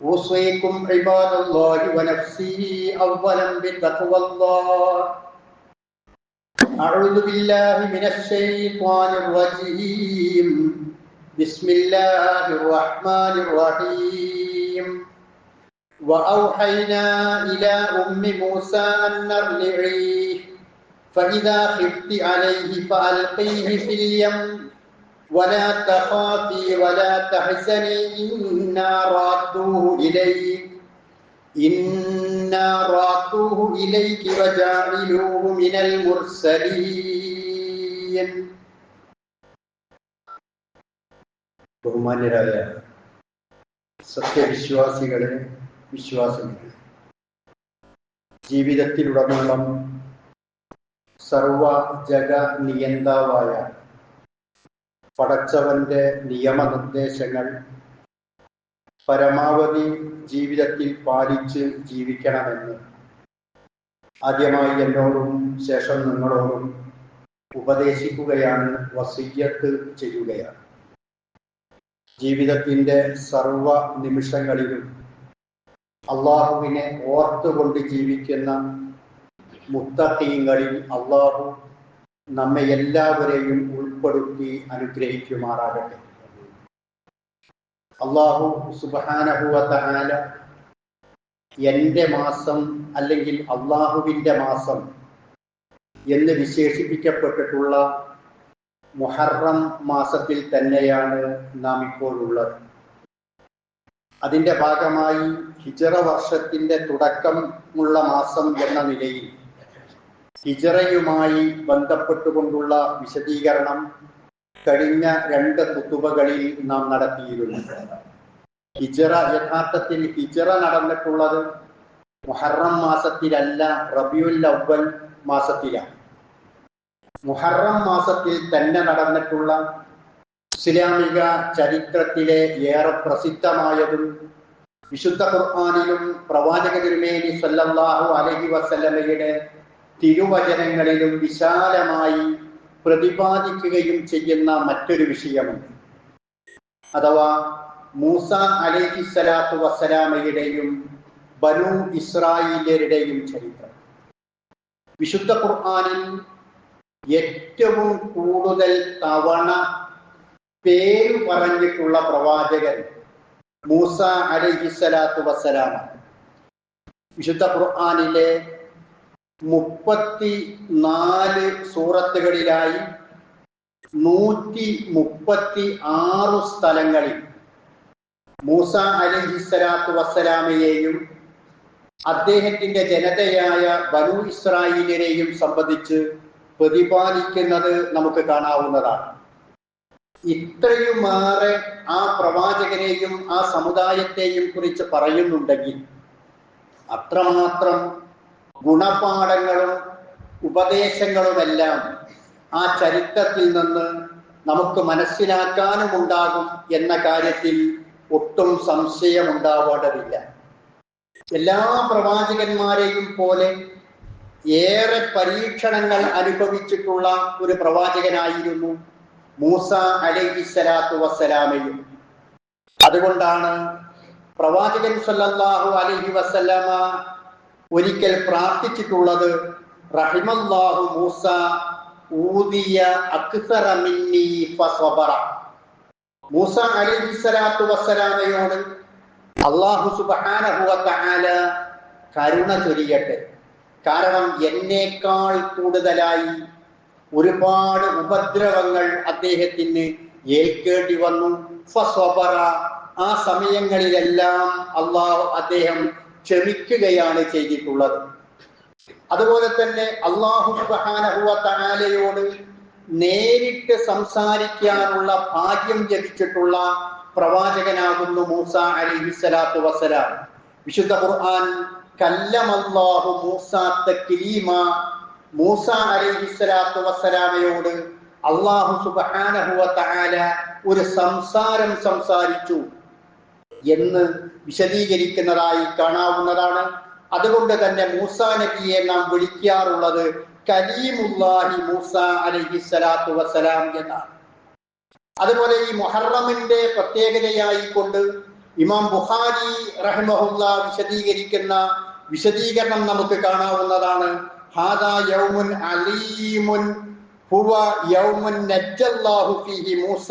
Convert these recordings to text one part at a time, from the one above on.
أوصيكم عباد الله ونفسي اولا بتقوى الله. أعوذ بالله من الشيطان الرجيم. بسم الله الرحمن الرحيم. وأوحينا إلى أم موسى أن ارضعيه فإذا خفت عليه فألقيه في اليم. ولا تخافي ولا تحزني إنا رادوه إليك إنا رادوه إليك وجاعلوه من المرسلين ബഹുമാന്യരായ സത്യവിശ്വാസികളെ വിശ്വാസികളെ ജീവിതത്തിലുടനീളം സർവ ജഗ നിയന്താവായ പടച്ചവന്റെ നിയമനിർദ്ദേശങ്ങൾ പരമാവധി ജീവിതത്തിൽ പാലിച്ച് ജീവിക്കണമെന്ന് ആദ്യമായി എന്നോടും ശേഷം നിങ്ങളോടും ഉപദേശിക്കുകയാണ് വസീയത്ത് ചെയ്യുകയാണ്. ജീവിതത്തിന്റെ സർവ നിമിഷങ്ങളിലും അള്ളാഹുവിനെ ഓർത്തുകൊണ്ട് ജീവിക്കുന്ന മുത്തീങ്ങളിൽ അള്ളാഹു നമ്മെ എല്ലാവരെയും ഉൾപ്പെടുത്തി അനുഗ്രഹിക്കുമാറാകട്ടെ. അള്ളാഹു സുബാനഹുവല എന്റെ മാസം അല്ലെങ്കിൽ അള്ളാഹുവിന്റെ മാസം എന്ന് വിശേഷിപ്പിക്കപ്പെട്ടിട്ടുള്ള മുഹറം മാസത്തിൽ തന്നെയാണ് നാം ഇപ്പോൾ ഉള്ളത്. അതിന്റെ ഭാഗമായി ഹിജറ വർഷത്തിന്റെ തുടക്കമുള്ള മാസം എന്ന നിലയിൽ ഹിജറയുമായി ബന്ധപ്പെട്ടുകൊണ്ടുള്ള വിശദീകരണം കഴിഞ്ഞ രണ്ട് കുത്തുബകളിൽ നാം നടത്തിയിരുന്നു. ഹിജറ യഥാർത്ഥത്തിൽ ഹിജറ നടന്നിട്ടുള്ളത് മുഹറം മാസത്തിലല്ല റബിയുൽ അവൽ മാസത്തിലാണ്. മുഹറം മാസത്തിൽ തന്നെ നടന്നിട്ടുള്ള ഇസ്ലാമിക ചരിത്രത്തിലെ ഏറെ പ്രസിദ്ധമായതും വിശുദ്ധ ഖുർആാനിലും പ്രവാചക തിരുമേനി സല്ലല്ലാഹു അലഹി വസല്ലമയുടെ തിരുവചനങ്ങളിലും വിശാലമായി പ്രതിപാദിക്കുകയും ചെയ്യുന്ന മറ്റൊരു വിഷയമുണ്ട്. അഥവാ മൂസ അലൈഹി സ്വലാത്തു വസ്സലാമയുടെയും ബനു ഇസ്രായേലരുടെയും ചരിത്രം. വിശുദ്ധ ഖുർആാനിൽ ഏറ്റവും കൂടുതൽ തവണ പേര് പറഞ്ഞിട്ടുള്ള പ്രവാചകൻ മൂസ അലൈഹി സ്വലാത്തു വസ്സലാമാണ്. വിശുദ്ധ ഖുർആാനിലെ മുപ്പത്തി നാല് സൂറത്തുകളിലായി നൂറ്റി മുപ്പത്തി ആറ് സ്ഥലങ്ങളിൽ മൂസ അലഹിസ്സലാത്തു വസ്സലാമയെയും അദ്ദേഹത്തിന്റെ ജനതയായ ബനു ഇസ്രായേലിനെയും സംബന്ധിച്ച് പ്രതിപാദിക്കുന്നത് നമുക്ക് കാണാവുന്നതാണ്. ഇത്രയുമേറെ ആ പ്രവാചകനെയും ആ സമുദായത്തെയും കുറിച്ച് പറയുന്നുണ്ടെങ്കിൽ അത്രമാത്രം ഗുണപാഠങ്ങളും ഉപദേശങ്ങളുമെല്ലാം ആ ചരിത്രത്തിൽ നിന്ന് നമുക്ക് മനസ്സിലാക്കാനും ഉണ്ടാകും എന്ന കാര്യത്തിൽ ഒട്ടും സംശയമുണ്ടാവേണ്ടതില്ല എല്ലാ പ്രവാചകന്മാരെയും പോലെ ഏറെ പരീക്ഷണങ്ങൾ അനുഭവിച്ചിട്ടുള്ള ഒരു പ്രവാചകനായിരുന്നു മൂസ അലൈഹിസ്സലാത്തു വസ്സലാമയും. അതുകൊണ്ടാണ് പ്രവാചകൻ സല്ലല്ലാഹു അലൈഹി വസല്ലമ ഒരിക്കൽ പ്രാർത്ഥിച്ചിട്ടുള്ളത് റഹിമല്ലാഹു മൂസ ഊതിയ അക്സറ മിന്നി ഫസബറ. മൂസ അലൈഹിസ്സലാത്തു വസ്സലാമയോട് അള്ളാഹു തആല കരുണ ചൊരിയട്ടെ. കാരണം എന്നേക്കാൾ കൂടുതലായി ഒരുപാട് ഉപദ്രവങ്ങൾ അദ്ദേഹത്തിന് ഏൽക്കേണ്ടി വന്നു. ഫസ്വബറ ആ സമയങ്ങളിലെല്ലാം അള്ളാഹു അദ്ദേഹം ക്ഷമിക്കുകയാണ് ചെയ്തിട്ടുള്ളത്. അതുപോലെ തന്നെ അള്ളാഹു തആലയോട് നേരിട്ട് സംസാരിക്കാനുള്ള ഭാഗ്യം ലഭിച്ചിട്ടുള്ള പ്രവാചകനാകുന്നു മൂസ അലി അലിഹിസ്സലാത്തു വസ്സലാം. വിശുദ്ധ ഖുർആൻ കല്ലമല്ലാഹു മൂസ തക്ലീമ മൂസ അലിഹിസ്സലാത്തു വസ്സലാമയോട് അള്ളാഹു സുബ്ഹാനഹു തആല ഒരു സംസാരം സംസാരിച്ചു. എന്ന് വിശദീകരിക്കുന്നതായി കാണാവുന്നതാണ്. അതുകൊണ്ട് തന്നെ മൂസ നബിയെ നാം വിളിക്കാറുള്ളത് കലീമുല്ലാഹി മൂസ അലൈഹിസ്സലാത്തു വസ്സലാം എന്നാണ്. അതുപോലെ ഈ മുഹറമിന്റെ പ്രത്യേകതയായി കൊണ്ട് ഇമാം ബുഹാരി റഹ്മഹുല്ല വിശദീകരിക്കുന്ന വിശദീകരണം നമുക്ക് കാണാവുന്നതാണ്. ഹാദാ യൗമുൻ അലീമുൻ ഫീഹി മൂസ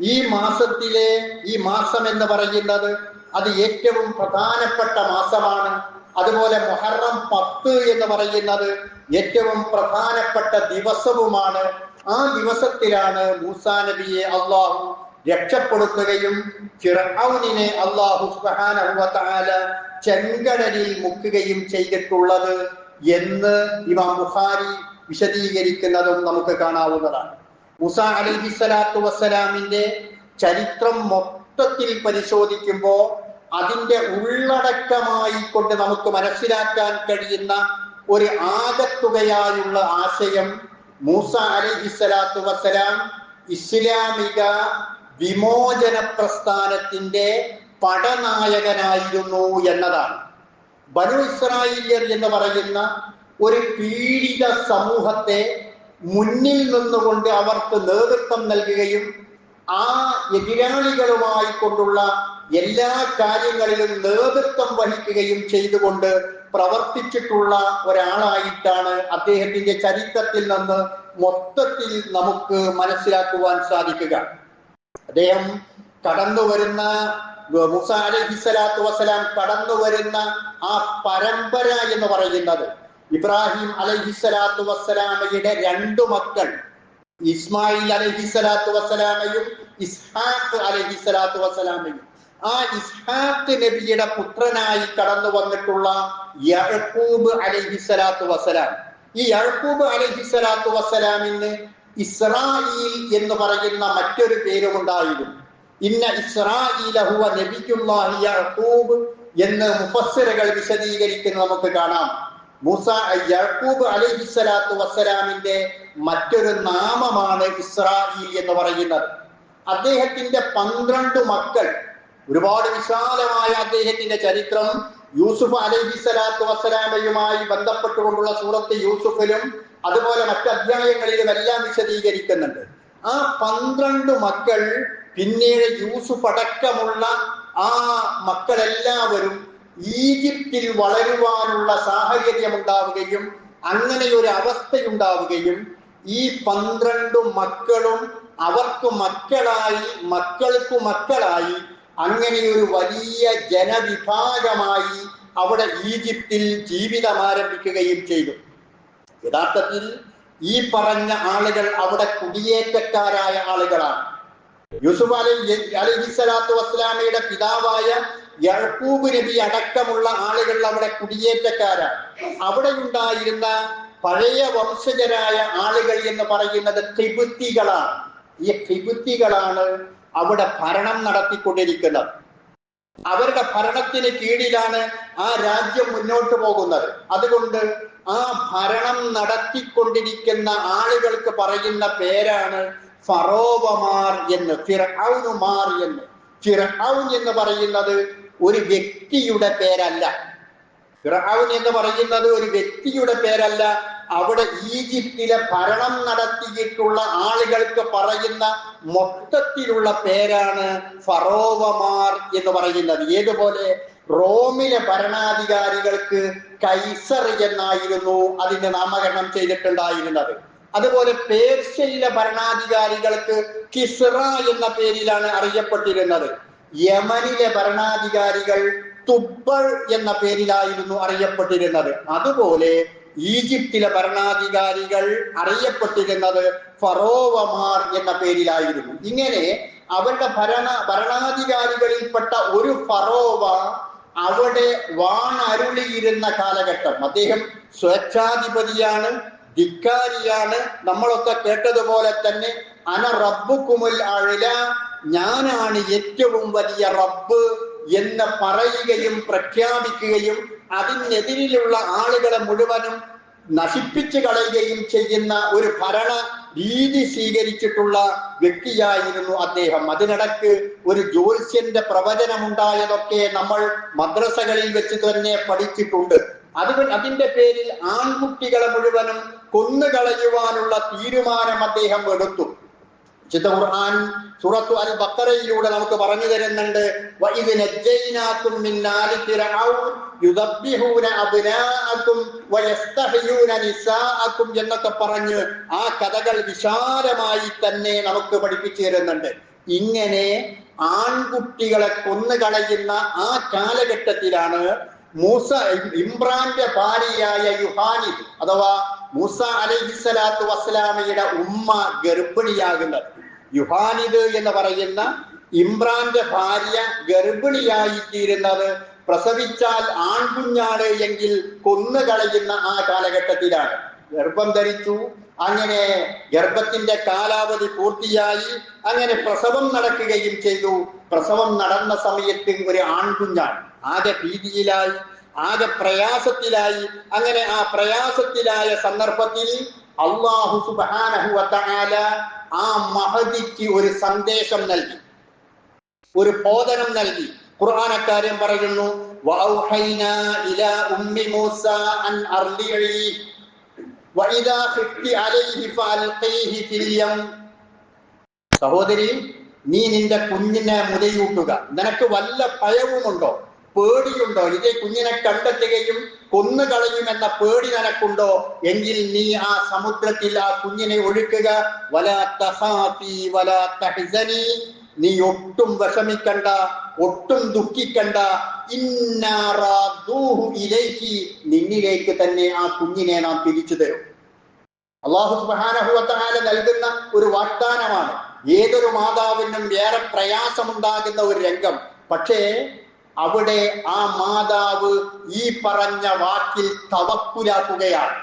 ഈ മാസത്തിലെ ഈ മാസം എന്ന് പറയുന്നത് അത് ഏറ്റവും പ്രധാനപ്പെട്ട മാസമാണ്. അതുപോലെ മൊഹറം പത്ത് എന്ന് പറയുന്നത് ഏറ്റവും പ്രധാനപ്പെട്ട ദിവസവുമാണ്. ആ ദിവസത്തിലാണ് മൂസാ നബിയെ അള്ളാഹു രക്ഷപ്പെടുത്തുകയും ഫിറൌനിനെ അള്ളാഹു തആല ചെങ്കടലിൽ മുക്കുകയും ചെയ്തിട്ടുള്ളത്. എന്ന് ഇമാം ബുഖാരി വിശദീകരിക്കുന്നതും നമുക്ക് കാണാവുന്നതാണ്. മുസ അലിഹിസ്സലാത്തു വസ്സലാമിന്റെ ചരിത്രം മൊത്തത്തിൽ പരിശോധിക്കുമ്പോൾ അതിന്റെ ഉള്ളടക്കമായി കൊണ്ട് നമുക്ക് മനസ്സിലാക്കാൻ കഴിയുന്ന ഒരു ആകത്തുകയായുള്ള ആശയം മൂസ അലിഹിസ്സലാത്തു വസ്സലാം ഇസ്ലാമിക വിമോചന പ്രസ്ഥാനത്തിന്റെ പടനായകനായിരുന്നു എന്നതാണ്. ബനു ഇസ്രായേലിയർ എന്ന് പറയുന്ന ഒരു പീഡിത സമൂഹത്തെ മുന്നിൽ നിന്നുകൊണ്ട് അവർക്ക് നേതൃത്വം നൽകുകയും ആ എതിരാളികളുമായി കൊണ്ടുള്ള എല്ലാ കാര്യങ്ങളിലും നേതൃത്വം വഹിക്കുകയും ചെയ്തുകൊണ്ട് പ്രവർത്തിച്ചിട്ടുള്ള ഒരാളായിട്ടാണ് അദ്ദേഹത്തിന്റെ ചരിത്രത്തിൽ നിന്ന് മൊത്തത്തിൽ നമുക്ക് മനസ്സിലാക്കുവാൻ സാധിക്കുക. അദ്ദേഹം കടന്നു വരുന്ന മുസ അലഹിസ്സലാത്തു വസ്സലാം കടന്നു വരുന്ന ആ പരമ്പര എന്ന് പറയുന്നത് ഇബ്രാഹിം അലഹിസ്സലാത്തു വസ്സലാമയുടെ രണ്ടു മക്കൾ. ഇസ്മായിൽ അലഹിസ്സലാത്തു വസ്സലാമയും ഇസ്ഹാഖ് അലഹിസ്സലാത്തു വസ്സലാമയും. ആ ഇസ്ഹാഖ് നബിയുടെ പുത്രനായി കടന്നു വന്നിട്ടുള്ള യഹൂബ് അലഹിസ്സലാത്തു വസ്സലാം. ഈ യഹൂബ് അലഹിസ്സലാത്തു വസ്സലാമിന് ഇസ്രായിൽ എന്ന് പറയുന്ന മറ്റൊരു പേരുമുണ്ടായിരുന്നു. ഇന്ന ഇസ്രായിലഹുവ നബിക്കുല്ലാഹി യഹൂബ് എന്ന് മുഫസ്സിറുകൾ വിശദീകരിക്കുന്നത് നമുക്ക് കാണാം. മൂസ യഹൂബ് അലൈഹിസ്സലാത്തു വസ്സലാമിന്റെ മറ്റൊരു നാമമാണ് ഇസ്രായേൽ എന്ന് പറയുന്നത്. അദ്ദേഹത്തിന്റെ പന്ത്രണ്ട് മക്കൾ ഒരുപാട് വിശാലമായ അദ്ദേഹത്തിന്റെ ചരിത്രം യൂസുഫ് അലൈഹിസ്സലാത്തു വസ്സലാമയുമായി ബന്ധപ്പെട്ടുകൊണ്ടുള്ള സൂറത്ത് യൂസുഫിലും അതുപോലെ മറ്റു അധ്യായങ്ങളിലും എല്ലാം വിശദീകരിക്കുന്നുണ്ട്. ആ പന്ത്രണ്ട് മക്കൾ പിന്നീട് യൂസുഫ് അടക്കമുള്ള ആ മക്കളെല്ലാവരും ഈജിപ്തിൽ വളരുവാനുള്ള സാഹചര്യം ഉണ്ടാവുകയും അങ്ങനെ ഒരു അവസ്ഥയുണ്ടാവുകയും ഈ പന്ത്രണ്ട് മക്കളും അവർക്ക് മക്കളായി മക്കൾക്ക് മക്കളായി അങ്ങനെ ഒരു വലിയ ജനവിഭാഗമായി അവിടെ ഈജിപ്തിൽ ജീവിതം ആരംഭിക്കുകയും ചെയ്തു. യഥാർത്ഥത്തിൽ ഈ പറഞ്ഞ ആളുകൾ അവിടെ കുടിയേറ്റക്കാരായ ആളുകളാണ്. യൂസുഫ് അലി അലിഹിസ്സലാത്തു വസ്ലാമയുടെ പിതാവായ യഹൂബ് നബി അടക്കമുള്ള ആളുകൾ അവിടെ കുടിയേറ്റക്കാരാണ്. അവിടെ ഉണ്ടായിരുന്ന പഴയ വംശജരായ ആളുകൾ എന്ന് പറയുന്നത് ത്രിപുത്തികളാണ് ഈ ത്രിപുത്തികളാണ് അവിടെ ഭരണം നടത്തിക്കൊണ്ടിരിക്കുന്നത്. അവരുടെ ഭരണത്തിന് കീഴിലാണ് ആ രാജ്യം മുന്നോട്ട് പോകുന്നത്. അതുകൊണ്ട് ആ ഭരണം നടത്തിക്കൊണ്ടിരിക്കുന്ന ആളുകൾക്ക് പറയുന്ന പേരാണ് ഫറോവമാർ എന്ന് ഫിർഔനുമാർ എന്ന്. ഫിർഔൻ എന്ന് പറയുന്നത് ഒരു വ്യക്തിയുടെ പേരല്ല. ഫിറൌൻ എന്ന് പറയുന്നത് ഒരു വ്യക്തിയുടെ പേരല്ല. അവിടെ ഈജിപ്തിലെ ഭരണം നടത്തിയിട്ടുള്ള ആളുകൾക്ക് പറയുന്ന മൊത്തത്തിലുള്ള പേരാണ് ഫറോവമാർ എന്ന് പറയുന്നത്. ഏതുപോലെ? റോമിലെ ഭരണാധികാരികൾക്ക് കൈസർ എന്നായിരുന്നു അതിന്റെ നാമകരണം ചെയ്തിട്ടുണ്ടായിരുന്നത്. അതുപോലെ പേർഷ്യയിലെ ഭരണാധികാരികൾക്ക് കിസ്റ എന്ന പേരിലാണ് അറിയപ്പെട്ടിരുന്നത്. യമനിലെ ഭരണാധികാരികൾ തുബ്ബൾ എന്ന പേരിലായിരുന്നു അറിയപ്പെട്ടിരുന്നത്. അതുപോലെ ഈജിപ്തിലെ ഭരണാധികാരികൾ അറിയപ്പെട്ടിരുന്നത് ഫറോവമാർ എന്ന പേരിലായിരുന്നു. ഇങ്ങനെ അവരുടെ ഭരണ ഭരണാധികാരികളിൽപ്പെട്ട ഒരു ഫറോവ അവിടെ വാണരുളിയിരുന്ന കാലഘട്ടം. അദ്ദേഹം സ്വേച്ഛാധിപതിയാണ്. ധിക്കാരിയാണ് നമ്മളൊക്കെ കേട്ടതുപോലെ തന്നെ അന റബ്ബുക്കുമുൽ അഴല ഞാനാണ് ഏറ്റവും വലിയ റബ്ബ് എന്ന് പറയുകയും പ്രഖ്യാപിക്കുകയും അതിനെതിരിലുള്ള ആളുകളെ മുഴുവനും നശിപ്പിച്ചു കളയുകയും ചെയ്യുന്ന ഒരു ഭരണ രീതി സ്വീകരിച്ചിട്ടുള്ള വ്യക്തിയായിരുന്നു അദ്ദേഹം. അതിനിടക്ക് ഒരു ജ്യോത്സ്യന്റെ പ്രവചനമുണ്ടായതൊക്കെ നമ്മൾ മദ്രസകളിൽ വെച്ച് തന്നെ പഠിച്ചിട്ടുണ്ട്. അത് അതിന്റെ പേരിൽ ആൺകുട്ടികളെ മുഴുവനും കൊന്നുകളയുവാനുള്ള തീരുമാനം അദ്ദേഹം എടുത്തു. വിശുദ്ധ ഖുർആൻ അൽ ബക്കറയിലൂടെ നമുക്ക് പറഞ്ഞു തരുന്നുണ്ട്. എന്നൊക്കെ പറഞ്ഞ് ആ കഥകൾ വിശാലമായി തന്നെ നമുക്ക് പഠിപ്പിച്ചു തരുന്നുണ്ട്. ഇങ്ങനെ ആൺകുട്ടികളെ കൊന്നുകളയുന്ന ആ കാലഘട്ടത്തിലാണ് മൂസ ഇമ്രാന്റെ ഭാര്യയായ യുഹാനി അഥവാ മൂസ അലൈഹിസ്സലാത്തു വസ്സലാമയുടെ ഉമ്മ ഗർഭിണിയാകുന്നത്. യുഹാനിദ് എന്ന് പറയുന്ന ഇമ്രാന്റെ ഭാര്യ ഗർഭിണിയായിത്തീരുന്നത് പ്രസവിച്ചാൽ ആൺകുഞ്ഞാണ് എങ്കിൽ കൊന്നുകളയുന്ന ആ കാലഘട്ടത്തിലാണ്. ഗർഭം ധരിച്ചു. അങ്ങനെ ഗർഭത്തിന്റെ കാലാവധി പൂർത്തിയായി. അങ്ങനെ പ്രസവം നടക്കുകയും ചെയ്തു. പ്രസവം നടന്ന സമയത്ത് ഒരു ആൺകുഞ്ഞാണ്. ആകെ ഭീതിയിലായി ആകെ പ്രയാസത്തിലായി. അങ്ങനെ ആ പ്രയാസത്തിലായ സന്ദർഭത്തിൽ അള്ളാഹു സുബാനഹു വതആല ആ മഹതിക്ക് ഒരു സന്ദേശം നൽകി. ഒരു ബോധനം നൽകി. ഖുർആാനക്കാര്യം പറയുന്നു ഇലാ മൂസ അൻ സഹോദരി നീ നിന്റെ കുഞ്ഞിനെ മുതയൂട്ടുക. നിനക്ക് വല്ല ഭയവുമുണ്ടോ? പേടിയുണ്ടോ? ഇതേ കുഞ്ഞിനെ കണ്ടെത്തുകയും കൊന്നുകളയുമെന്ന പേടി നിനക്കുണ്ടോ? എങ്കിൽ നീ ആ സമുദ്രത്തിൽ ആ കുഞ്ഞിനെ ഒഴുക്കുക. വലാ തഹാഫി വലാ തഹ്സനി. നീ ഒട്ടും വിഷമിക്കണ്ട ഒട്ടും ദുഃഖിക്കണ്ട. ഇലൈഹി നിന്നിലേക്ക് തന്നെ ആ കുഞ്ഞിനെ നാം തിരിച്ചു തരും. അള്ളാഹു സുബാനഹുവത്താല നൽകുന്ന ഒരു വാഗ്ദാനമാണ്. ഏതൊരു മാതാവിനും ഏറെ പ്രയാസമുണ്ടാകുന്ന ഒരു രംഗം. പക്ഷേ അവിടെ ആ മാതാവ് ഈ പറഞ്ഞ വാക്കിൽ തവക്കുലാക്കുകയാണ്.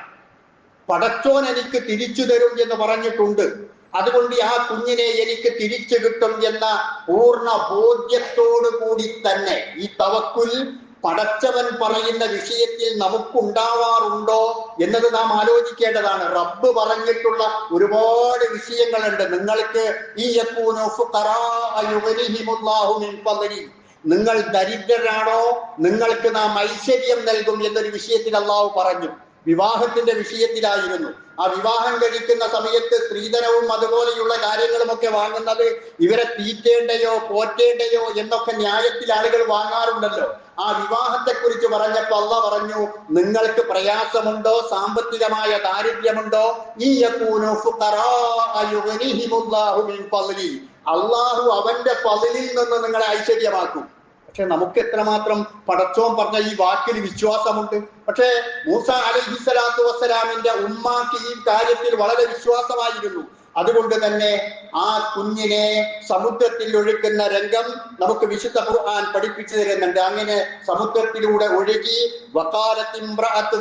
പടച്ചോൻ എനിക്ക് തിരിച്ചു തരും എന്ന് പറഞ്ഞിട്ടുണ്ട്. അതുകൊണ്ട് ആ കുഞ്ഞിനെ എനിക്ക് തിരിച്ചു കിട്ടും എന്ന പൂർണ ബോധ്യത്തോടു കൂടി തന്നെ ഈ തവക്കുൽ പടച്ചവൻ പറയുന്ന വിഷയത്തിൽ നമുക്കുണ്ടാവാറുണ്ടോ എന്നത് നാം ആലോചിക്കേണ്ടതാണ്. റബ്ബ് പറഞ്ഞിട്ടുള്ള ഒരുപാട് വിഷയങ്ങളുണ്ട്. നിങ്ങൾക്ക് ഈ. നിങ്ങൾ ദരിദ്രരാണോ? നിങ്ങൾക്ക് നാം ഐശ്വര്യം നൽകും എന്നൊരു വിഷയത്തിൽ അള്ളാഹു പറഞ്ഞു. വിവാഹത്തിന്റെ വിഷയത്തിലായിരുന്നു. ആ വിവാഹം കഴിക്കുന്ന സമയത്ത് സ്ത്രീധനവും അതുപോലെയുള്ള കാര്യങ്ങളുമൊക്കെ വാങ്ങുന്നത് ഇവരെ തീറ്റേണ്ടയോ പോറ്റേണ്ടയോ എന്നൊക്കെ ന്യായത്തിൽ ആളുകൾ വാങ്ങാറുണ്ടല്ലോ. ആ വിവാഹത്തെ കുറിച്ച് പറഞ്ഞപ്പോ അല്ല പറഞ്ഞു നിങ്ങൾക്ക് പ്രയാസമുണ്ടോ? സാമ്പത്തികമായ ദാരിദ്ര്യമുണ്ടോ. അള്ളാഹു അവന്റെ പതിലിൽ നിന്ന് നിങ്ങളെ ഐശ്വര്യമാക്കും. പക്ഷെ നമുക്ക് എത്രമാത്രം പടച്ചോൻ പറഞ്ഞ ഈ വാക്കിൽ വിശ്വാസമുണ്ട്? പക്ഷേ മൂസ അലഹി സ്വലാത്തു വസ്സലാമിന്റെ ഉമ്മാക്ക് ഈ കാര്യത്തിൽ വളരെ വിശ്വാസമായിരുന്നു. അതുകൊണ്ട് തന്നെ ആ കുഞ്ഞിനെ സമുദ്രത്തിൽ ഒഴുക്കുന്ന രംഗം നമുക്ക് വിശുദ്ധ ഖുർആൻ പഠിപ്പിച്ചു തരുന്നുണ്ട്. അങ്ങനെ സമുദ്രത്തിലൂടെ ഒഴുകി വക്കാലത്തിമ്രഅത്ത്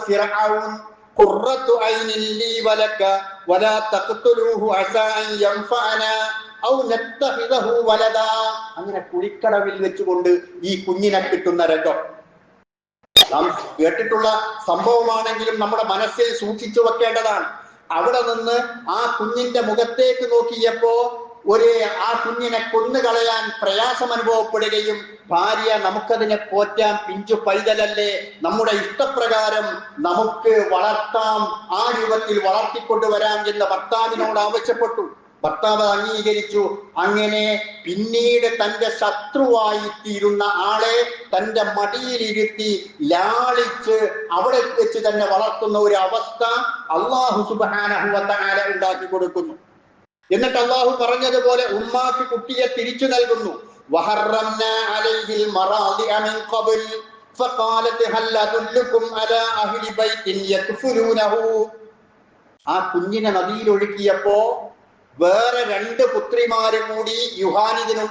അങ്ങനെ കുഴിക്കടവിൽ വെച്ചുകൊണ്ട് ഈ കുഞ്ഞിനെ കിട്ടുന്ന രംഗം. നാം കേട്ടിട്ടുള്ള സംഭവമാണെങ്കിലും നമ്മുടെ മനസ്സിൽ സൂക്ഷിച്ചു വെക്കേണ്ടതാണ്. അവിടെ നിന്ന് ആ കുഞ്ഞിന്റെ മുഖത്തേക്ക് നോക്കിയപ്പോ ഒരു ആ കുഞ്ഞിനെ കൊന്നുകളയാൻ പ്രയാസം അനുഭവപ്പെടുകയും ഭാര്യ നമുക്കതിനെ പോറ്റാൻ പിഞ്ചു പൈതലല്ലേ? നമ്മുടെ ഇഷ്ടപ്രകാരം നമുക്ക് വളർത്താം. ആ രൂപത്തിൽ വളർത്തിക്കൊണ്ടുവരാം എന്ന് ഭർത്താവിനോട് ആവശ്യപ്പെട്ടു. ഭർത്താവ് അംഗീകരിച്ചു. അങ്ങനെ പിന്നീട് തന്റെ ശത്രുവായി തീരുന്ന ആളെ തന്റെ മടിയിലിരുത്തി ലാളിച്ച് അവിടെ വെച്ച് തന്നെ വളർത്തുന്ന ഒരു അവസ്ഥ അള്ളാഹു സുബാനഹുവത്താര ഉണ്ടാക്കി കൊടുക്കുന്നു. എന്നിട്ട് അള്ളാഹു പറഞ്ഞതുപോലെ ഉമ്മാക്ക് കുട്ടിയെ തിരിച്ചു നൽകുന്നു. ആ കുഞ്ഞിനെ നദിയിൽ ഒഴുക്കിയപ്പോ വേറെ രണ്ട് പുത്രിമാര് കൂടി യുഹാനിതിനു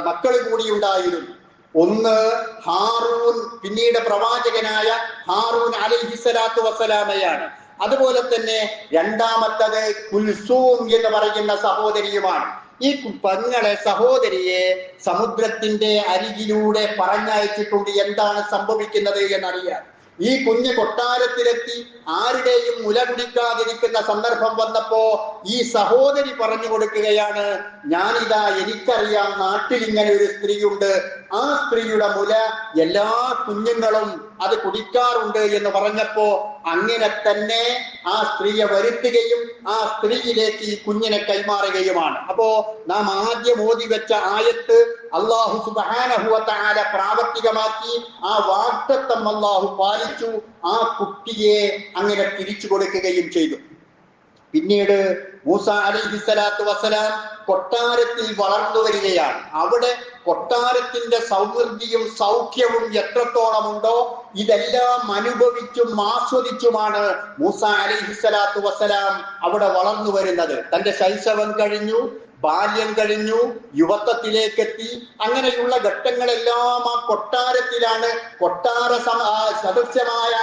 മക്കൾ കൂടി ഉണ്ടായിരുന്നു. ഒന്ന് ഹാറൂൻ പിന്നീട് പ്രവാചകനായ ഹാറൂൻ അലിഹിസലാത്തു വസ്സലാമയാണ്. അതുപോലെ തന്നെ രണ്ടാമത്തത് കുൽസൂം എന്ന് പറയുന്ന സഹോദരിയുമാണ്. ഈ പെങ്ങളെ സഹോദരിയെ സമുദ്രത്തിന്റെ അരികിലൂടെ പറഞ്ഞയച്ചിട്ടുണ്ട്. എന്താണ് സംഭവിക്കുന്നത് എന്നറിയാൻ. ഈ കുഞ്ഞ് കൊട്ടാരത്തിലെത്തി ആരുടെയും മുല കുടിക്കാതിരിക്കുന്ന സന്ദർഭം വന്നപ്പോ ഈ സഹോദരി പറഞ്ഞു കൊടുക്കുകയാണ് ഞാനിതാ എനിക്കറിയാം നാട്ടിൽ ഇങ്ങനെ ഒരു സ്ത്രീയുണ്ട്. ആ സ്ത്രീയുടെ മുല എല്ലാ കുഞ്ഞുങ്ങളും അത് കുടിക്കാറുണ്ട് എന്ന് പറഞ്ഞപ്പോ അങ്ങനെ തന്നെ ആ സ്ത്രീയെ വരുത്തുകയും ആ സ്ത്രീയിലേക്ക് ഈ കുഞ്ഞിനെ കൈമാറുകയുമാണ്. അപ്പോ നാം ആദ്യം ഓതി വെച്ച ആയത്ത് അള്ളാഹു സുബാനഹുവത്താല പ്രാവർത്തികമാക്കി ആ വാക്തത്വം അള്ളാഹു പാലിച്ചു ആ കുട്ടിയെ അങ്ങനെ തിരിച്ചു കൊടുക്കുകയും ചെയ്തു. പിന്നീട് മൂസ അലിഹിസലാത്തു വസ്സലാം കൊട്ടാരത്തിൽ വളർന്നു വരികയാണ്. അവിടെ കൊട്ടാരത്തിന്റെ സൗഹൃദിയും സൗഖ്യവും എത്രത്തോളമുണ്ടോ ഇതെല്ലാം അനുഭവിച്ചും ആസ്വദിച്ചുമാണ് മൂസ അലിഹിസലാത്തു വസ്സലാം അവിടെ വളർന്നു വരുന്നത്. തന്റെ ശൈശവം കഴിഞ്ഞു ബാല്യം കഴിഞ്ഞു യുവത്വത്തിലേക്ക് എത്തി അങ്ങനെയുള്ള ഘട്ടങ്ങളെല്ലാം ആ കൊട്ടാരത്തിലാണ്. കൊട്ടാര ആ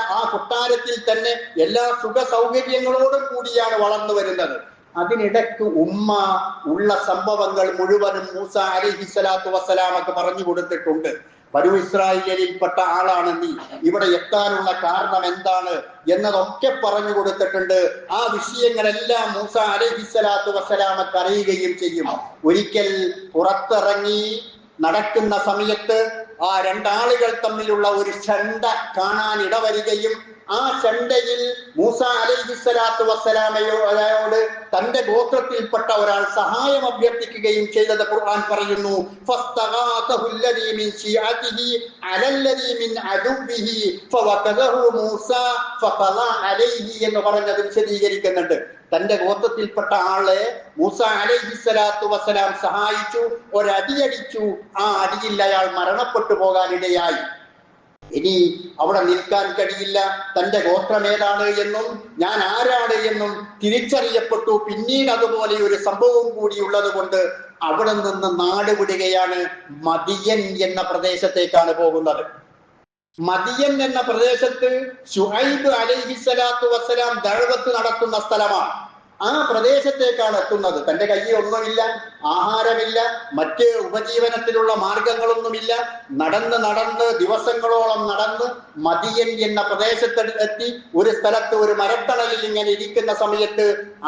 ആ കൊട്ടാരത്തിൽ തന്നെ എല്ലാ സുഖ സൗകര്യങ്ങളോടും കൂടിയാണ് വളർന്നു വരുന്നത്. അതിനിടയ്ക്ക് ഉമ്മ ഉള്ള സംഭവങ്ങൾ മുഴുവനും മൂസ അലി സ്വലാത്തു വസ്സലാമൊക്കെ പറഞ്ഞു കൊടുത്തിട്ടുണ്ട്. ബനു ഇസ്രായേലിൽപ്പെട്ട ആളാണ് നീ. ഇവിടെ എത്താനുള്ള കാരണം എന്താണ് എന്നതൊക്കെ പറഞ്ഞു കൊടുത്തിട്ടുണ്ട്. ആ വിഷയങ്ങളെല്ലാം മൂസ അലഹിസ്സലാത്തു വസ്സലാമക്ക് അറിയുകയും ചെയ്യും. ഒരിക്കൽ പുറത്തിറങ്ങി നടക്കുന്ന സമയത്ത് ആ രണ്ടാളുകൾ തമ്മിലുള്ള ഒരു ചണ്ട കാണാൻ ഇടവരികയും ആ ചണ്ടയിൽ മൂസ അലൈഹിസ്സലാത്തു വസ്സലാമയോട് തന്റെ ഗോത്രത്തിൽപ്പെട്ട ഒരാൾ സഹായം അഭ്യർത്ഥിക്കുകയും ചെയ്തത് ഖുർആൻ പറയുന്നു എന്ന് പറഞ്ഞത് വിശദീകരിക്കുന്നുണ്ട്. തന്റെ ഗോത്രത്തിൽപ്പെട്ട ആളെ മൂസ അലൈഹി സ്വലാത്തു വസ്സലാം സഹായിച്ചു ഒരടിയടിച്ചു. ആ അടിയിൽ അയാൾ മരണപ്പെട്ടു പോകാനിടയായി. ഇനി അവിടെ നിൽക്കാൻ കഴിയില്ല. തന്റെ ഗോത്രം ഏതാണ് എന്നും ഞാൻ ആരാണ് എന്നും തിരിച്ചറിയപ്പെട്ടു. പിന്നീട് അതുപോലെ ഒരു സംഭവം കൂടി ഉള്ളത് കൊണ്ട് അവിടെ നിന്ന് നാട് വിടുകയാണ് മദിയൻ എന്ന പ്രദേശത്തേക്കാണ് പോകുന്നത്. മദിയൻ എന്ന പ്രദേശത്ത് ഷുഹൈബ് അലൈഹിസ്സലാത്തു വസ്സലാം ദഴവത്ത് നടത്തുന്ന സ്ഥലമാണ്. ആ പ്രദേശത്തേക്കാണ് എത്തുന്നത്. തന്റെ കയ്യിൽ ഒന്നുമില്ല ആഹാരമില്ല മറ്റ് ഉപജീവനത്തിലുള്ള മാർഗങ്ങളൊന്നുമില്ല. നടന്ന് നടന്ന് ദിവസങ്ങളോളം നടന്ന് മതിയൻ എന്ന പ്രദേശത്ത് എത്തി ഒരു സ്ഥലത്ത് ഒരു മരത്തണലിൽ ഇങ്ങനെ ഇരിക്കുന്ന സമയത്ത്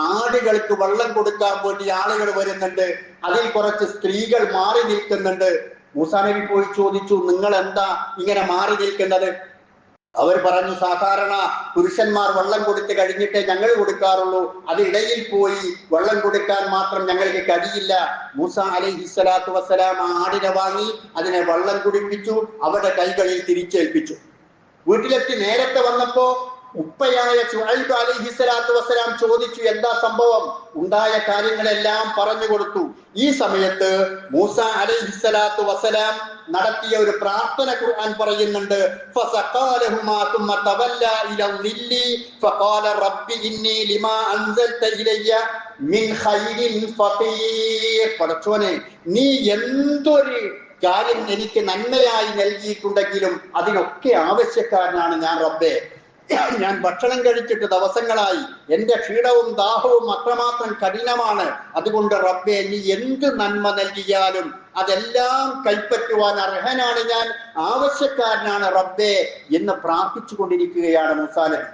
ആടുകൾക്ക് വെള്ളം കൊടുക്കാൻ വേണ്ടി ആളുകൾ വരുന്നുണ്ട്. അതിൽ കുറച്ച് സ്ത്രീകൾ മാറി നിൽക്കുന്നുണ്ട്. മൂസാനബി പോയി ചോദിച്ചു നിങ്ങൾ എന്താ ഇങ്ങനെ മാറി നിൽക്കുന്നത്? അവർ പറഞ്ഞു സാധാരണ പുരുഷന്മാർ വെള്ളം കൊടുത്ത് കഴിഞ്ഞിട്ടേ ഞങ്ങൾ കൊടുക്കാറുള്ളൂ. അതിടയിൽ പോയി വെള്ളം കൊടുക്കാൻ മാത്രം ഞങ്ങൾക്ക് കഴിയില്ല. മൂസ അലൈഹി സ്വലാത്തു വസ്സലാം ആടിനെ വാങ്ങി അതിനെ വെള്ളം കുടിപ്പിച്ചു അവരുടെ കൈകളിൽ തിരിച്ചേൽപ്പിച്ചു. വീട്ടിലെത്തി നേരത്തെ വന്നപ്പോ ഉപ്പയായ ഷുഹൈബ് അലിഹി സ്വലാത്തു വസ്സലാം ചോദിച്ചു എന്താ സംഭവം? ഉണ്ടായ കാര്യങ്ങളെല്ലാം പറഞ്ഞു കൊടുത്തു. ഈ സമയത്ത് മൂസ അലൈഹി സ്വലാത്തു വസ്സലാം നടത്തിയ ഒരു പ്രാർത്ഥന ഖുർആൻ പറയുന്നുണ്ട് പടച്ചോനെ നീ എന്തൊരു കാര്യം എനിക്ക് നന്മയായി നൽകിയിട്ടുണ്ടെങ്കിലും അതിനൊക്കെ ആവശ്യക്കാരനാണ് ഞാൻ റബ്ബെ. ഞാൻ ഭക്ഷണം കഴിച്ചിട്ട് ദിവസങ്ങളായി. എന്റെ ക്ഷീണവും ദാഹവും അത്രമാത്രം കഠിനമാണ്. അതുകൊണ്ട് റബ്ബെ നീ എന്ത് നന്മ നൽകിയാലും അതെല്ലാം കൈപ്പറ്റുവാൻ അർഹനാണ് ഞാൻ ആവശ്യക്കാരനാണ് റബ്ബെ എന്ന് പ്രാർത്ഥിച്ചു കൊണ്ടിരിക്കുകയാണ് മുസാനബി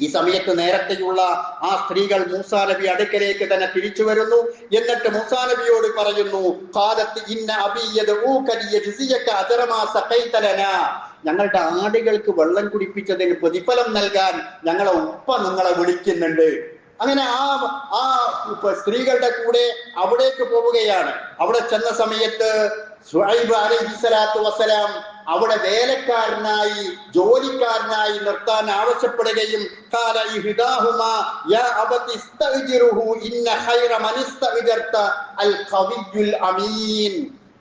ഈ സമയത്ത് നേരത്തെയുള്ള ആ സ്ത്രീകൾ മൂസാ നബി അടുക്കലേക്ക് തന്നെ തിരിച്ചു വരുന്നു. എന്നിട്ട് മൂസാ നബിയോട് പറയുന്നു കാലത്ത് ഇന്ന ഞങ്ങളുടെ ആടുകൾക്ക് വെള്ളം കുടിപ്പിച്ചതിന് പ്രതിഫലം നൽകാൻ ഞങ്ങളെ ഉപ്പ നിങ്ങളെ വിളിക്കുന്നുണ്ട്. അങ്ങനെ ആ ആ സ്ത്രീകളുടെ കൂടെ അവിടേക്ക് പോവുകയാണ്. അവിടെ ചെന്ന സമയത്ത് സുഹൈബ് അലൈഹി അവിടെ വേലക്കാരനായി ജോലിക്കാരനായി നിർത്താൻ ആവശ്യപ്പെടുകയും ഇന്ന ഖൈറ അൽ അമീൻ.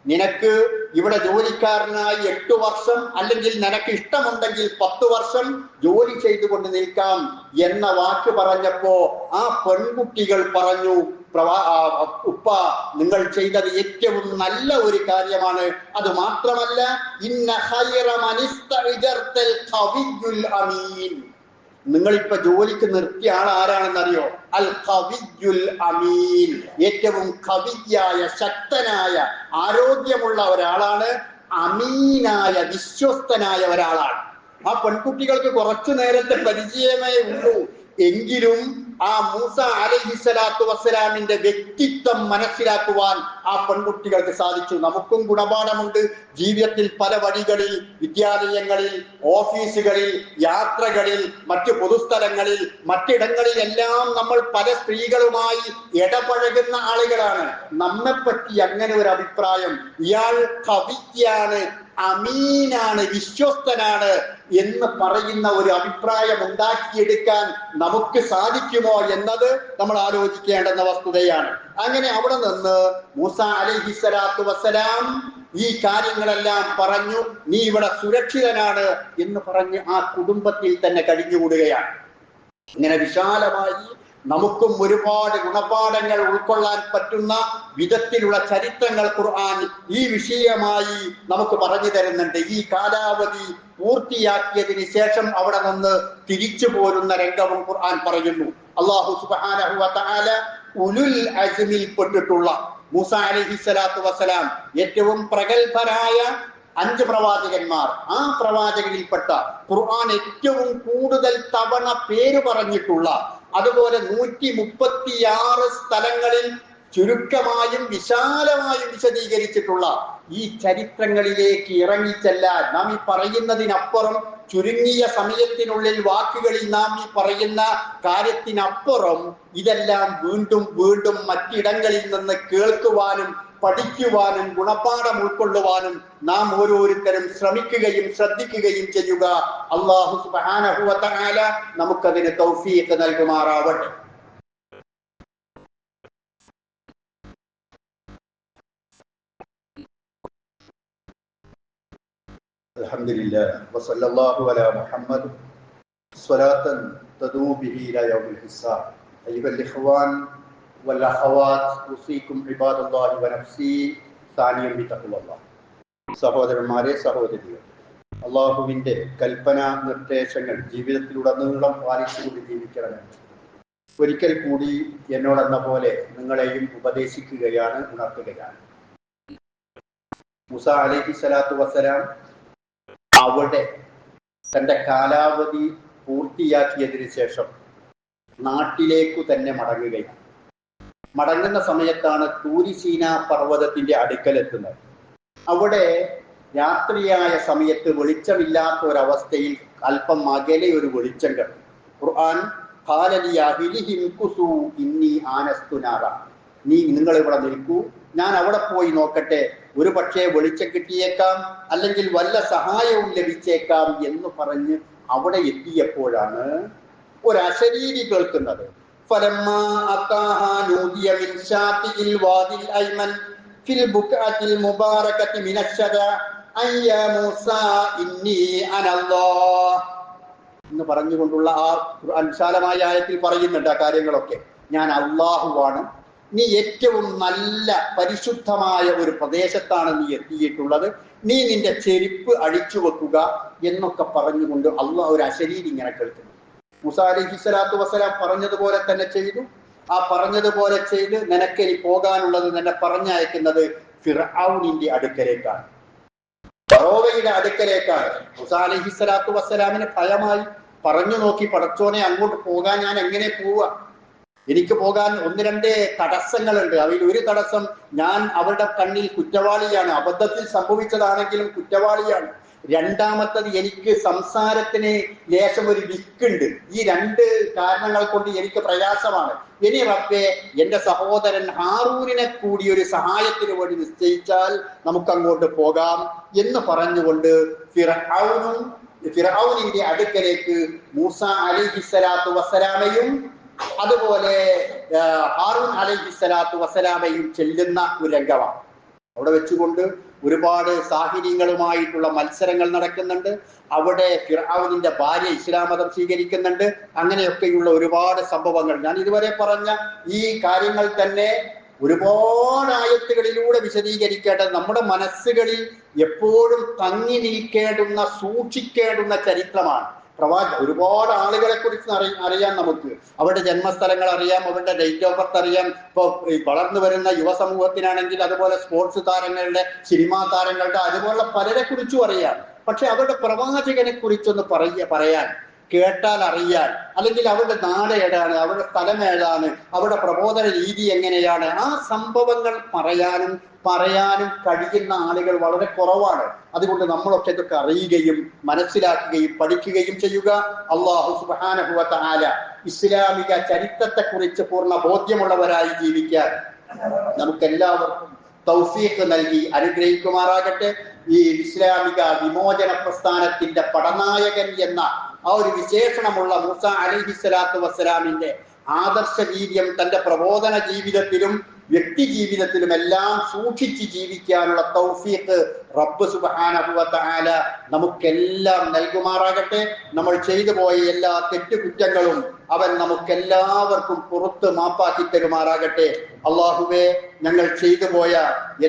നിനക്ക് ഇവിടെ ജോലിക്കാരനായി എട്ട് വർഷം അല്ലെങ്കിൽ നിനക്ക് ഇഷ്ടമുണ്ടെങ്കിൽ പത്ത് വർഷം ജോലി ചെയ്തുകൊണ്ട് നിൽക്കാം എന്ന വാക്ക് പറഞ്ഞപ്പോ ആ പെൺകുട്ടികൾ പറഞ്ഞു പ്രവാ ഉപ്പ നിങ്ങൾ ചെയ്തത് ഏറ്റവും നല്ല ഒരു കാര്യമാണ്. അത് മാത്രമല്ല ഇന്ന ഖവിയ്യുൽ അമീൻ. നിങ്ങളിപ്പോ ജോലിക്ക് നിർത്തിയ ആൾ ആരാണെന്നറിയോ? അൽ കവിയുൽ അമീൻ. ഏറ്റവും കവിയായ ശക്തനായ ആരോഗ്യമുള്ള ഒരാളാണ് അമീനായ വിശ്വസ്തനായ ഒരാളാണ്. ആ പെൺകുട്ടികൾക്ക് കുറച്ചു നേരത്തെ പരിചയമേ ഉള്ളൂ. എങ്കിലും ആ മൂസ അലഹിസലാത്തു വസ്സലാമിന്റെ വ്യക്തിത്വം മനസ്സിലാക്കുവാൻ ആ പെൺകുട്ടികൾക്ക് സാധിച്ചു. നമുക്കും ഗുണപാഠമുണ്ട്. ജീവിതത്തിൽ പല വഴികളിൽ വിദ്യാലയങ്ങളിൽ ഓഫീസുകളിൽ യാത്രകളിൽ മറ്റു പൊതുസ്ഥലങ്ങളിൽ മറ്റിടങ്ങളിലെല്ലാം നമ്മൾ പല സ്ത്രീകളുമായി ഇടപഴകുന്ന ആളുകളാണ്. നമ്മെപ്പറ്റി അങ്ങനെ ഒരു അഭിപ്രായം ഇയാൾ കവിയാണ് അമീനാണ് വിശ്വസ്തനാണ് എന്ന് പറയുന്ന ഒരു അഭിപ്രായം ഉണ്ടാക്കിയെടുക്കാൻ നമുക്ക് സാധിക്കുമോ എന്നത് നമ്മൾ ആലോചിക്കേണ്ടെന്ന വസ്തുതയാണ്. അങ്ങനെ അവിടെ നിന്ന് മൂസ അലഹിസലാത്തു വസ്സലാം ഈ കാര്യങ്ങളെല്ലാം പറഞ്ഞു നീ ഇവിടെ സുരക്ഷിതനാണ് എന്ന് പറഞ്ഞ് ആ കുടുംബത്തിൽ തന്നെ കഴിഞ്ഞുകൂടുകയാണ്. ഇങ്ങനെ വിശാലമായി നമുക്കും ഒരുപാട് ഗുണപാഠങ്ങൾ ഉൾക്കൊള്ളാൻ പറ്റുന്ന വിധത്തിലുള്ള ചരിത്രങ്ങൾ ഖുർആൻ ഈ വിഷയമായി നമുക്ക് പറഞ്ഞു തരുന്നുണ്ട്. ഈ കാലാവധി പൂർത്തിയാക്കിയതിന് ശേഷം അവിടെ നിന്ന് തിരിച്ചു പോരുന്ന രംഗവും ഖുർആൻ പറയുന്നു. അള്ളാഹു തആല ഉലുൽ അസ്മിൽ പെട്ടിട്ടുള്ള മൂസ അലഹി സ്വലാത്തു വസ്സലാം ഏറ്റവും പ്രഗത്ഭരായ അഞ്ച് പ്രവാചകന്മാർ. ആ പ്രവാചകരിൽപ്പെട്ട ഖുർആൻ ഏറ്റവും കൂടുതൽ തവണ പേര് പറഞ്ഞിട്ടുള്ള അതുപോലെ നൂറ്റി മുപ്പത്തിയാറ് സ്ഥലങ്ങളിൽ ചുരുക്കമായും വിശാലമായും വിശദീകരിച്ചിട്ടുള്ള ഈ ചരിത്രങ്ങളിലേക്ക് ഇറങ്ങിച്ചെല്ലാൻ നാം ഈ പറയുന്നതിനപ്പുറം ചുരുങ്ങിയ സമയത്തിനുള്ളിൽ വാക്കുകളിൽ നാം ഈ പറയുന്ന കാര്യത്തിനപ്പുറം ഇതെല്ലാം വീണ്ടും വീണ്ടും മറ്റിടങ്ങളിൽ നിന്ന് കേൾക്കുവാനും പഠിക്കുവാനും ഗുണപാഠം ഉൾക്കൊള്ളുവാനും നാം ഓരോരുത്തരും ശ്രമിക്കുകയും ശ്രദ്ധിക്കുകയും ചെയ്യുക അള്ളാഹു സുബ്ഹാനഹു വ തആല നമുക്കതിന് തൗഫീഖ് നൽകുമാറാവട്ടെ الحمد لله وصلى الله على محمد صلاة تدوم به إلى يوم الحساب أيها الإخوان സഹോദരന്മാരെ സഹോദരികൾ അള്ളാഹുവിന്റെ കൽപ്പന നിർദ്ദേശങ്ങൾ ജീവിതത്തിലുടനീളം പാലിച്ചുകൊണ്ട് ജീവിക്കണമെന്ന് ഒരിക്കൽ കൂടി എന്നോടെന്ന പോലെ നിങ്ങളെയും ഉപദേശിക്കുകയാണ് ഉണർത്തുകയാണ്. മുസ അലഹി സ്വലാത്തു വസ്സലാം അവിടെ തന്റെ കാലാവധി പൂർത്തിയാക്കിയതിനു ശേഷം നാട്ടിലേക്കു തന്നെ മടങ്ങുകയാണ്. മടങ്ങുന്ന സമയത്താണ് തൂരിസീന പർവതത്തിന്റെ അടുക്കലെത്തുന്നത്. അവിടെ രാത്രിയായ സമയത്ത് വെളിച്ചമില്ലാത്ത ഒരവസ്ഥയിൽ അല്പം അകലെ ഒരു വെളിച്ചം കണ്ടു. ഇന്നി ആനസ്തുനാറ. നീ നിങ്ങൾ ഇവിടെ നിൽക്കൂ. ഞാൻ അവിടെ പോയി നോക്കട്ടെ. ഒരു പക്ഷേ വെളിച്ചം കിട്ടിയേക്കാം അല്ലെങ്കിൽ വല്ല സഹായവും ലഭിച്ചേക്കാം എന്ന് പറഞ്ഞ് അവിടെ എത്തിയപ്പോഴാണ് ഒരു അശരീരി കേൾക്കുന്നത്. فلما أتاها نودي من شاطئ الوادي الأيمن في البقعة المباركة من الشجر أن يا موسى إني أنا الله എന്ന് പറഞ്ഞുകൊണ്ടുള്ള ആ ഖുർആൻ വിശാലമായ ആയത്തിൽ പറയുന്നുണ്ട് ആ കാര്യങ്ങളൊക്കെ ഞാൻ അള്ളാഹുവാണ് നീ ഏറ്റവും നല്ല പരിശുദ്ധമായ ഒരു പ്രദേശത്താണ് നീ എത്തിയിട്ടുള്ളത് നീ നിന്റെ ചെരുപ്പ് അഴിച്ചു വെക്കുക എന്നൊക്കെ പറഞ്ഞുകൊണ്ട് അള്ളാഹ് ഒരു അശരീരി ഇങ്ങനെ കേൾക്കുന്നു മുസ അലിഹി സ്വലാത്തു വസ്സലാം പറഞ്ഞതുപോലെ തന്നെ ചെയ്തു. ആ പറഞ്ഞതുപോലെ ചെയ്ത് നിനക്കിനി പോകാനുള്ളത് നിന്നെ പറഞ്ഞയക്കുന്നത് ഫിർഔനിന്റെ അടുക്കലേക്കാണ്. ഫറോവയുടെ അടുക്കലേക്കാണ്. മുസ അലിഹി സ്വലാത്തു വസ്സലാമിന് ഭയമായി പറഞ്ഞു നോക്കി പടച്ചോനെ അങ്ങോട്ട് പോകാൻ ഞാൻ എങ്ങനെ പോവുക എനിക്ക് പോകാൻ ഒന്ന് രണ്ട് തടസ്സങ്ങളുണ്ട്. അതിൽ ഒരു തടസ്സം ഞാൻ അവരുടെ കണ്ണിൽ കുറ്റവാളിയാണ്. അബദ്ധത്തിൽ സംഭവിച്ചതാണെങ്കിലും കുറ്റവാളിയാണ്. രണ്ടാമത്തത് എനിക്ക് സംസാരത്തിന് ലേശം ഒരു വിക്കുണ്ട്. ഈ രണ്ട് കാരണങ്ങൾ കൊണ്ട് എനിക്ക് പ്രയാസമാണ്. ഇനി റബ്ബെ എന്റെ സഹോദരൻ ഹാറൂരിനെ കൂടി ഒരു സഹായത്തിന് വേണ്ടി നിശ്ചയിച്ചാൽ നമുക്ക് അങ്ങോട്ട് പോകാം എന്ന് പറഞ്ഞുകൊണ്ട് ഫിറൌനും ഫിറൌനിന്റെ അടുക്കലേക്ക് മൂസ അലിഹിസ്സലാത്തു വസ്സലാമയും അതുപോലെ ഹാറൂൻ അലൈഹിസ്സലാത്തു വസ്സലാമയും ചെല്ലുന്ന ഒരു രംഗമാണ്. അവിടെ വെച്ചുകൊണ്ട് ഒരുപാട് സാഹിര്യങ്ങളുമായിട്ടുള്ള മത്സരങ്ങൾ നടക്കുന്നുണ്ട്. അവിടെ ഫിർഔനിന്റെ ഭാര്യ ഇസ്ലാം മതം സ്വീകരിക്കുന്നുണ്ട്. അങ്ങനെയൊക്കെയുള്ള ഒരുപാട് സംഭവങ്ങൾ. ഞാൻ ഇതുവരെ പറഞ്ഞ ഈ കാര്യങ്ങൾ തന്നെ ഒരുപാട് ആയത്തുകളിലൂടെ വിശദീകരിക്കേണ്ട നമ്മുടെ മനസ്സുകളിൽ എപ്പോഴും തങ്ങി നിൽക്കേണ്ടുന്ന സൂക്ഷിക്കേണ്ടുന്ന ചരിത്രമാണ്. പ്രവാ ഒരുപാട് ആളുകളെ കുറിച്ച് അറി അറിയാം നമുക്ക്. അവരുടെ ജന്മസ്ഥലങ്ങൾ അറിയാം അവരുടെ ഡേറ്റ് ഓഫ് ബർത്ത് അറിയാം. ഇപ്പൊ ഈ വളർന്നു വരുന്ന യുവസമൂഹത്തിനാണെങ്കിൽ അതുപോലെ സ്പോർട്സ് താരങ്ങളുടെ സിനിമാ താരങ്ങളുടെ അതുപോലുള്ള പലരെ കുറിച്ചും അറിയാം. പക്ഷെ അവരുടെ പ്രവാചകനെ കുറിച്ചൊന്ന് പറയ പറയാൻ കേട്ടാൽ അറിയാൻ. അല്ലെങ്കിൽ അവരുടെ നാട് ഏതാണ് അവരുടെ സ്ഥലം ഏതാണ് അവരുടെ പ്രബോധന രീതി എങ്ങനെയാണ് ആ സംഭവങ്ങൾ പറയാനും പറയാനും കഴിയുന്ന ആളുകൾ വളരെ കുറവാണ്. അതുകൊണ്ട് നമ്മളൊക്കെ ഇതൊക്കെ അറിയുകയും മനസ്സിലാക്കുകയും പഠിക്കുകയും ചെയ്യുക. അള്ളാഹു സുബാനഹുവത്ത ആല ഇസ്ലാമിക ചരിത്രത്തെക്കുറിച്ച് പൂർണ ബോധ്യമുള്ളവരായി ജീവിക്കാൻ നമുക്കെല്ലാവർക്കും തൗഫീഖ് നൽകി അനുഗ്രഹിക്കുമാറാകട്ടെ. ഈ ഇസ്ലാമിക വിമോചന പ്രസ്ഥാനത്തിന്റെ പടനായകൻ എന്ന ആ ഒരു വിശേഷണമുള്ള മൂസ അലിഹി സ്വലാത്തു വസ്സലാമിന്റെ ആദർശ വീര്യം തന്റെ പ്രബോധന ജീവിതത്തിലും വ്യക്തി ജീവിതത്തിലും എല്ലാം സൂക്ഷിച്ച് ജീവിക്കാനുള്ള തൗഫീഖ് റബ്ബ് സുബാനഹുവല നമുക്കെല്ലാം നൽകുമാറാകട്ടെ. നമ്മൾ ചെയ്തു പോയ എല്ലാ തെറ്റുകുറ്റങ്ങളും അവൻ നമുക്കെല്ലാവർക്കും പുറത്ത് മാപ്പാക്കി തരുമാറാകട്ടെ. അള്ളാഹുവെ ഞങ്ങൾ ചെയ്തു പോയ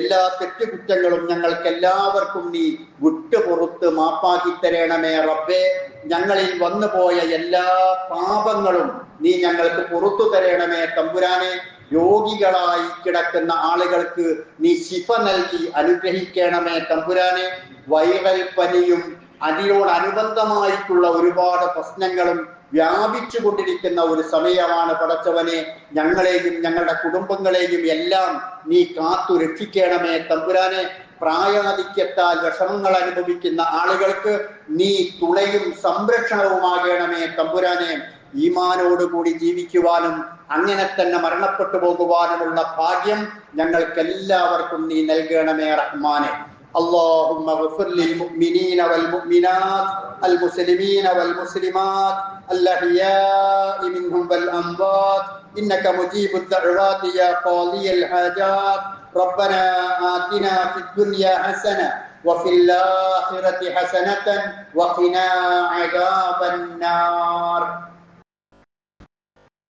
എല്ലാ തെറ്റുകുറ്റങ്ങളും ഞങ്ങൾക്ക് എല്ലാവർക്കും നീ വിട്ടുപുറത്ത് മാപ്പാക്കി തരണമേ റബ്ബേ. ഞങ്ങളിൽ വന്നു പോയ എല്ലാ പാപങ്ങളും നീ ഞങ്ങൾക്ക് പുറത്തു തരണമേ തമ്പുരാനെ. രോഗികളായി കിടക്കുന്ന ആളുകൾക്ക് നീ ശിഫ നൽകി അനുഗ്രഹിക്കണമേ തമ്പുരാനെ. വൈറൽ പനിയും അതിനോടനുബന്ധമായിട്ടുള്ള ഒരുപാട് പ്രശ്നങ്ങളും വ്യാപിച്ചു കൊണ്ടിരിക്കുന്ന ഒരു സമയമാണ് പടച്ചവനെ. ഞങ്ങളെയും ഞങ്ങളുടെ കുടുംബങ്ങളെയും എല്ലാം നീ കാത്തു രക്ഷിക്കണമേ തമ്പുരാനെ. പ്രായാധിക്യത്താൽ വിഷമങ്ങൾ അനുഭവിക്കുന്ന ആളുകൾക്ക് നീ തുണയും സംരക്ഷണവുമാകണമേ തമ്പുരാനെ. ഈമാനോടുകൂടി ജീവിക്കുവാനും അങ്ങനെ തന്നെ മരണപ്പെട്ടു പോകുവാനുമുള്ള ഭാഗ്യം ഞങ്ങൾക്ക് എല്ലാവർക്കും നീ നൽകണമേ റഹ്മാനെ اللهم اغفر للمؤمنين والمؤمنات المسلمين والمسلمات الأحياء منهم والأموات إنك مجيب الدعوات يا قاضي الحاجات ربنا آتنا في الدنيا حسنة وفي الآخرة حسنة وقنا عذاب النار